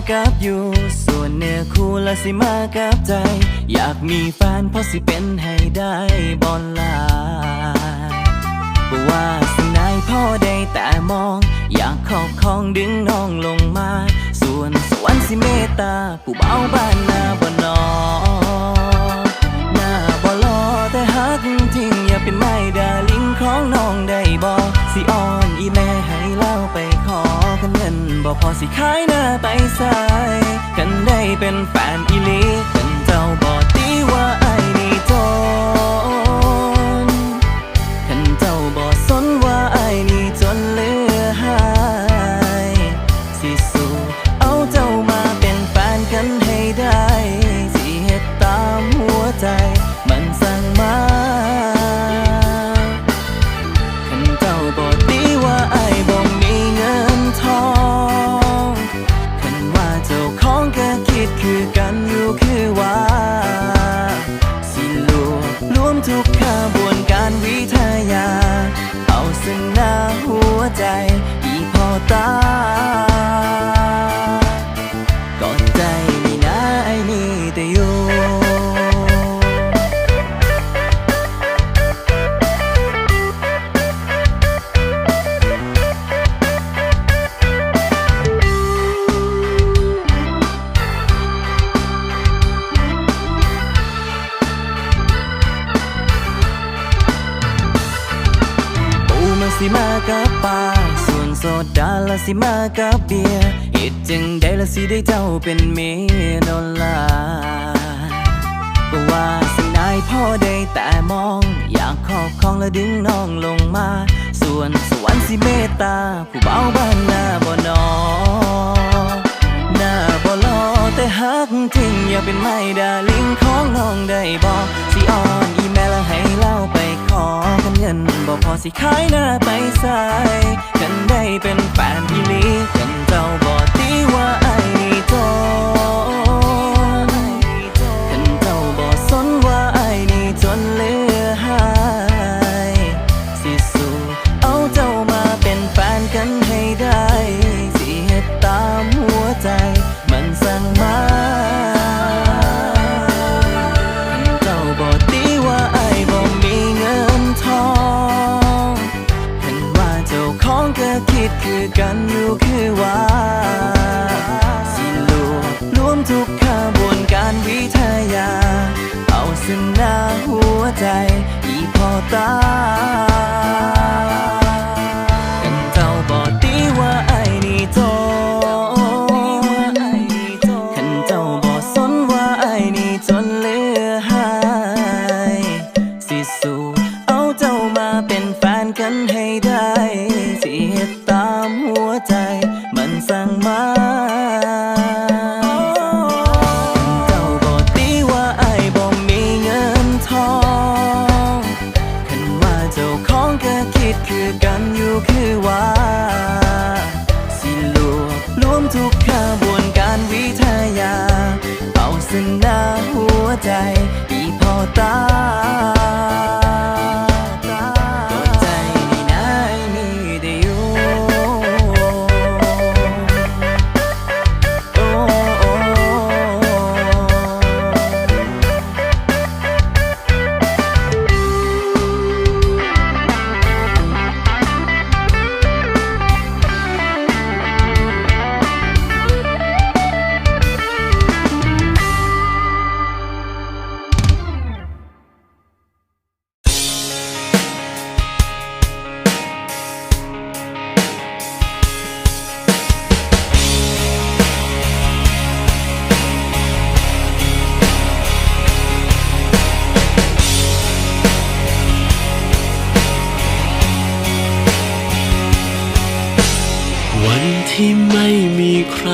มากับอยู่ ส่วนเนื้อคู่ละสิมากับใจ อยากมีแฟนเพราะสิเป็นให้ได้บอลลาบว่าสิ่งใดพ่อได้แต่มอง อยากขอบของดึงน้องลงมา ส่วนสวรรค์สิเมตตา ผู้เบาบ้านนาบ่นอหน้าบ่รอแต่ฮักจริงอย่าเป็นไม่ บ่พอสิขายหน้าไปสาย กันได้เป็นแฟน มาสิมากับปลาส่วนโซดาละสิมากับเบียร์เหตุจึงได้ละสิได้เจ้าเป็นเมียนอนลาก็ว่าสิ่งใดพ่อได้แต่มอง อยากขอบของและดึงน้องลงมา ส่วนสวรรค์สิเมตตา ผู้เบาบ้านนาบ่นอหน้าบ่รอแต่ฮักจริงอย่าเป็นไม่ดาลิงของน้องได้บอกสิอ่อนอีแม่ละให้เล่าไป เงินบ่พอสิขายหน้าไปใส่กันได้เป็นแฟนพี่ลีกันเจ้าบ่ตีว่า สิลวบรวมทุกขบวนการวิทยา เอาสนาหัวใจอีพอตา ที่ไม่มีใคร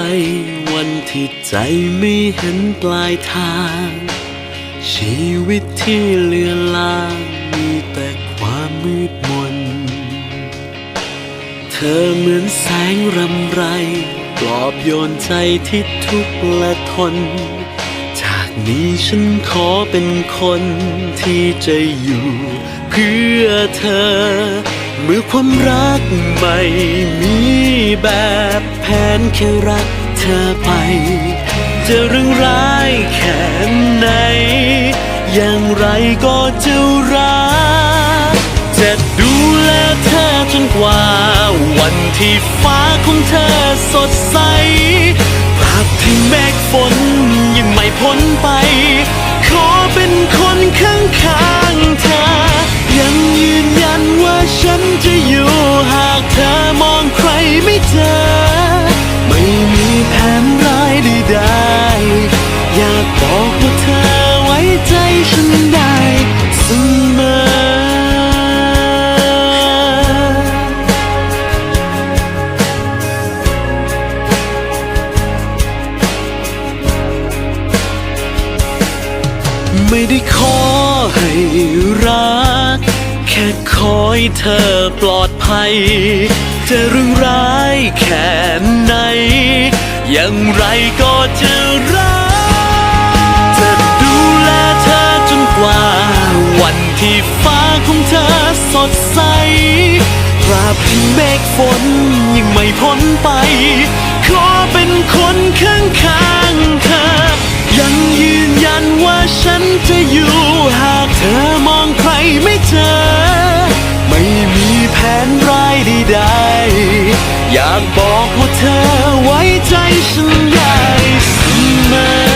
วันที่ใจไม่เห็นปลายทาง ชีวิตที่เลือนลางมีแต่ความมืดมน เธอเหมือนแสงรำไรปลอบโยนใจที่ทุกข์และทน จากนี้ฉันขอเป็นคนที่จะอยู่เพื่อเธอ เมื่อความรักไม่มีแบบแผนแค่รักเธอไป จะเรื่องร้ายแค่ไหน อย่างไรก็จะรัก จะดูแลเธอจนกว่า วันที่ฟ้าของเธอสดใสภาพที่เมฆฝนยังไม่พ้นไป ขอเป็นคนข้างๆเธอ รัก แค่ขอให้เธอปลอดภัย จะเรื่องร้ายแค่ไหนอย่างไรก็จะรัก จะดูแลเธอจนกว่า วันที่ฟ้าของเธอสดใสตราบที่เมฆฝนยังไม่พ้นไป ขอเป็นคนข้างๆเธอ ยังยืนยันว่าฉันจะอยู่ากบอกว่าเธอไว้ใจฉันได้เสมอ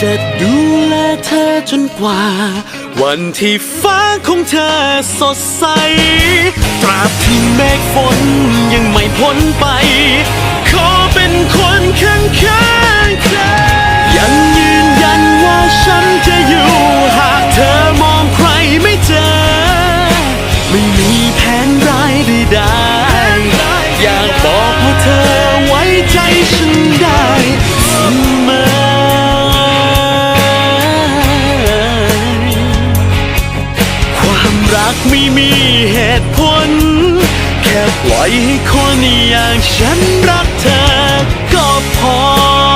จะดูแลเธอจนกว่า วันที่ฟ้าของเธอสดใส ตราบที่เมฆฝนยังไม่พ้นไป ขอเป็นคนข้างๆเธอยังยืนยันว่าฉันจะอยู่หากเธอมองใครไม่เจอ ไม่มีแผนร้ายใดๆอยากบอกว่าเธอไว้ใจฉันได้เสมอความรักไม่มีเหตุผล ปล่อยให้คนอย่างฉันรักเธอก็พอ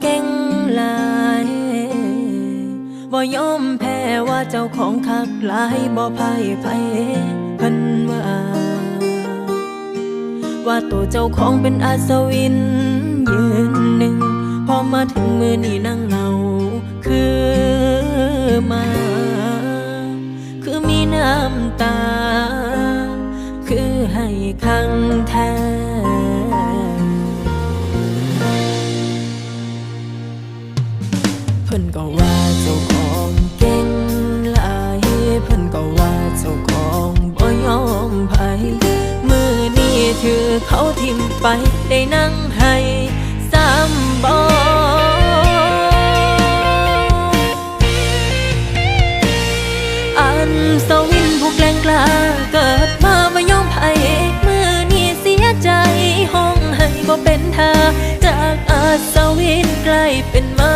เก่งหลายบ่ยอมแพ้ว่าเจ้าของคักหลายบ่พ่ายไผเพิ่นว่า ว่าตัวเจ้าของเป็นอาสวินยืนหนึ่งพอมาถึงมือนี่นั่งเหงาคือมา คือมีน้ำตา คือให้คังแท้ พิ่นก็ว่าเจ้าของเก่งหลายเพิ่นก็ว่าเจ้าของบ่ยอมไผมือนี้ถือเขาทิมไปได้นั่งให้ซ้ำบ่อันสวินผู้แกล้งกล้าเกิดมาบ่ยอมไผ่มือนี้เสียใจห้องให้บ่เป็นท่าจากอาสวินกลายเป็นมา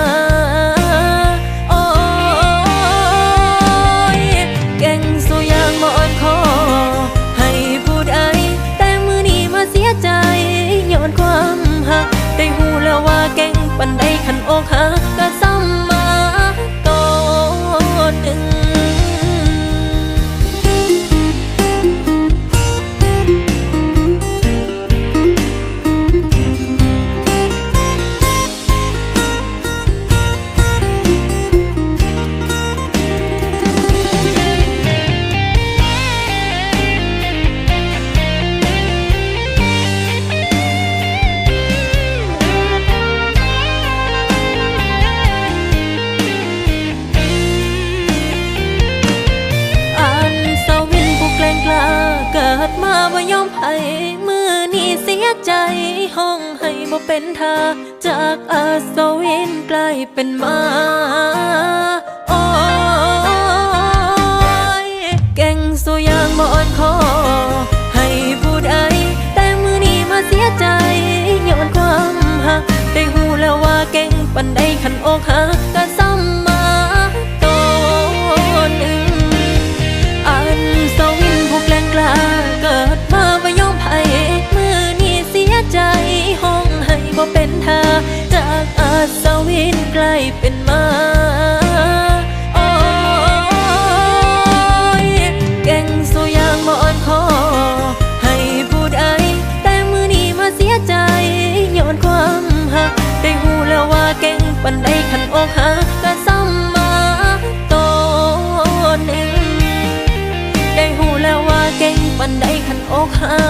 ขั ห้องให้บ่เป็นทาจากอาสวินกลายเป็นมาโอ้ยเก่งสุยางบ่อ่อนคอให้ผู้ใดแต่มือนี้มาเสียใจย้อนความหักได้หูแล้วว่าเก่งปันได้ขันอกหักก็ซ้ กลายเป็นมาโอ้ยเก่งสู้ยางบ่อ่อนคอ ให้ผู้ใดแต่มือนี้มาเสียใจย้อนความหัก ได้หูแล้วว่าเก่งปันใดขันอกหักก็ซ้ำมาตัวหนึ่งได้หูแล้วว่าเก่งปันใดขันอกหัก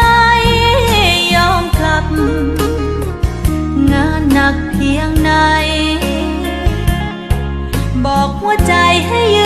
ใจให้